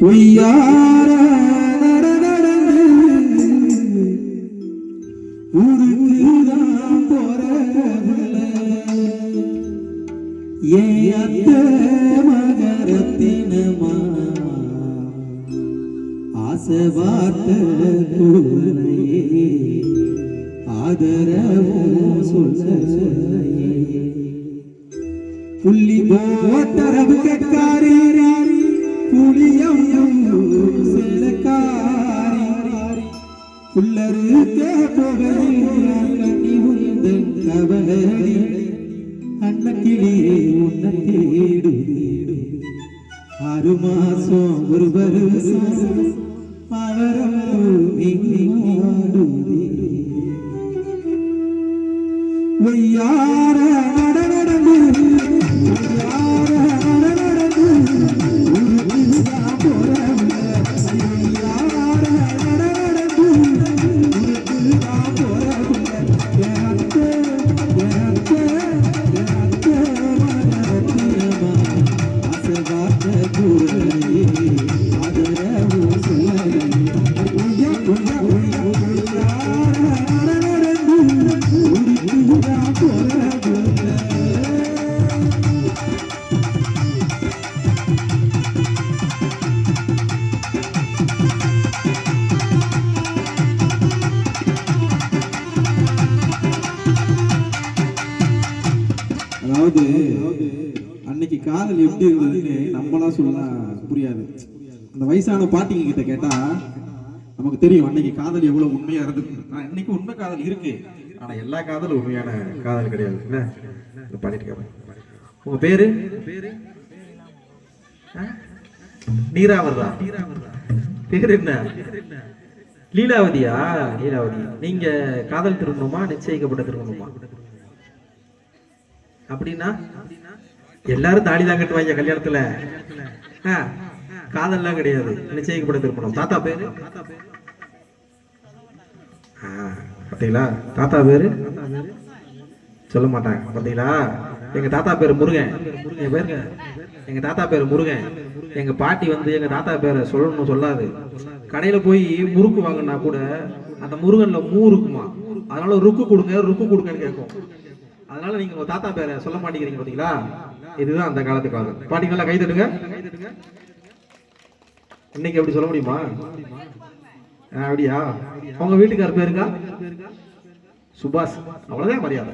ஒய்யார ஊருக்குதான் போறதில்ல. என் மகரத்தினமா ஆசை வார்த்தை கூறலையே ஆதரவும் சொல்லையே புள்ளி போட்டரவு கேட்ட അണ്ണക്കിളിയെ ഉണ്ണ തേടും ആറു മാസം ഒരു വരസം അവരും വയ്യാ அதாவது அன்னைக்கு காதல் எப்படி இருந்ததுன்னு நம்மளாம் சொல்ல புரியாது. அந்த வயசான பாட்டிங்க கிட்ட கேட்டா நமக்கு தெரியும் அன்னைக்கு காதல் எவ்வளவு உண்மையா இருந்தது. இன்னைக்கு உண்மை காதல் இருக்கு. ஆனா எல்லா காதலும் உண்மையான காதல் கிடையாது. என்ன? இந்த பாடிட்டு உங்க பேரு? ஆ? நீராவர்தா? பேர் என்ன? லீலாவதியா? லீலாவதி. நீங்க காதல் திருமணமா நிச்சயிக்கப்பட்ட திருமணமா? அப்படின்னா எல்லாரும் தாடி தான் கட்டுவாங்க கல்யாணத்துல. ஆ, காதல்லாம் கிடையாது. நிச்சயிக்கப்பட்ட திருமணம். தாத்தா பேரு? ஆ, தாத்தா பேரு? சொல்ல மாட்டாங்க. பார்த்தீங்களா எங்க தாத்தா பேரு முருகன். எங்க பேருங்க எங்க தாத்தா பேரு முருகன். எங்க பாட்டி வந்து எங்க தாத்தா பேரை சொல்லணும்னு சொல்லாது. கடையில போய் முறுக்கு வாங்கினா கூட அந்த முருகன்ல மூ இருக்குமா? அதனால ருக்கு கொடுங்க ருக்கு கொடுங்கன்னு கேட்கும். அதனால நீங்க உங்க தாத்தா பேரை சொல்ல மாட்டேங்கிறீங்க பாத்தீங்களா? இதுதான் அந்த காலத்து காலம் பாட்டி நல்லா கை தட்டுங்க. இன்னைக்கு எப்படி சொல்ல முடியுமா? அப்படியா? உங்க வீட்டுக்கார் பேருக்கா சுபாஷ். அவ்வளவுதான் மரியாதை.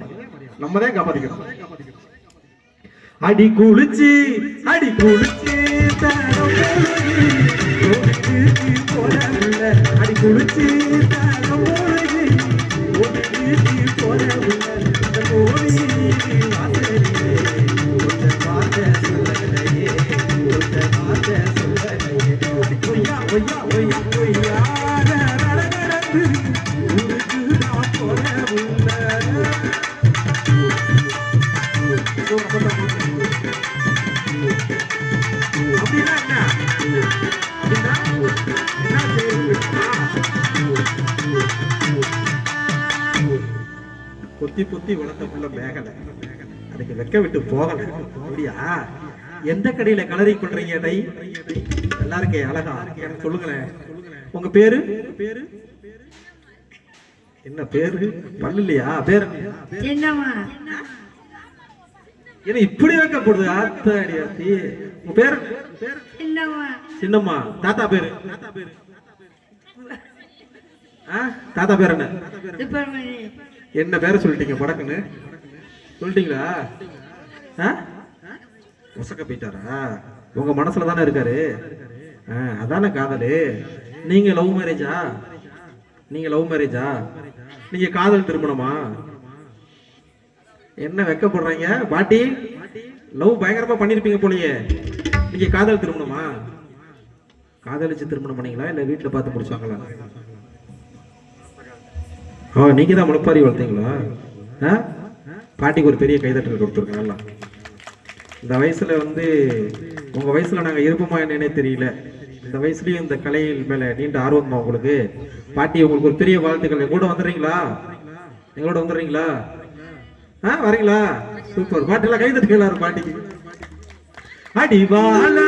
நம்ம தான் காப்பாத்திக்கணும். அடி குளிச்சு அடி குளிச்சு அடி குளிச்சு சொல்லலையே. ஒய்யா, ஒய்யா, ஒய்யா, அப்படின்னா என்ன? அப்படின்னா என்ன பொத்தி பொத்தி வளர்த்த புள்ள மேகலை அதுக்கு வெக்க விட்டு போகல அப்படியா எந்த கடையில கலரிங் பண்றீங்க டை? நல்லா இருக்கே அழகா. எனக்கு சொல்லுங்களேன். உங்க பேரு? பேரு என்ன பேரு? பல்லு இல்லையா? பேரு? ஏன்னா இப்படி வைக்கப்படுது ஆத்தாடி ஆத்தி உங்க பேரு? சின்னம்மா. தாத்தா பேரு தாத்தா பேரு? ஆ? தாத்தா பேர் என்ன? என்ன பேரை சொல்லிட்டீங்க படக்குன்னு சொல்லிட்டீங்களா? ஆ? உசக்க போயிட்டாரா? உங்க மனசுல தானே இருக்காரு? ஆ அதானே காதலு. நீங்க லவ் மேரேஜா? நீங்க லவ் மேரேஜா? நீங்க காதல் திருமணமா? என்ன வெக்கப்படுறீங்க? பாட்டி லவ் பயங்கரமா பண்ணிருப்பீங்க போலயே. நீங்க காதல் திருமணமா? காதலிச்சு திருமணம் பண்ணீங்களா? இல்ல வீட்டுல பார்த்து முடிச்சாங்களா? ஆ நீங்க தான் முளைப்பாரி வளர்த்தீங்களா? ஆ? பாட்டிக்கு ஒரு பெரிய கைதட்டல் கொடுத்துருக்கேன் இந்த வயசுல வந்து உங்க வயசுல நாங்க இருப்போமா என்னன்னே தெரியல. இந்த வயசுலயும் இந்த கலையில் மேல நீண்ட ஆர்வமா உங்களுக்கு. பாட்டி உங்களுக்கு ஒரு பெரிய வாழ்த்துக்கள். கூட வந்துடுறீங்களா? எங்களோட வந்துடுறீங்களா? ஆ வரீங்களா? சூப்பர். பாட்டிலாம் கை தட்டுங்க எல்லாரும் பாட்டிக்கு. அடிவால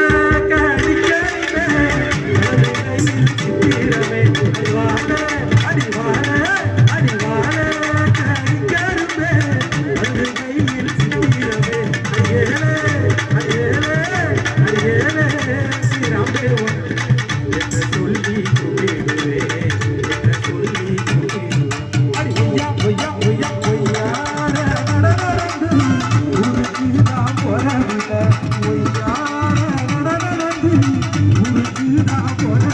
அடிவால வலது ঘুরে ফিরা বলে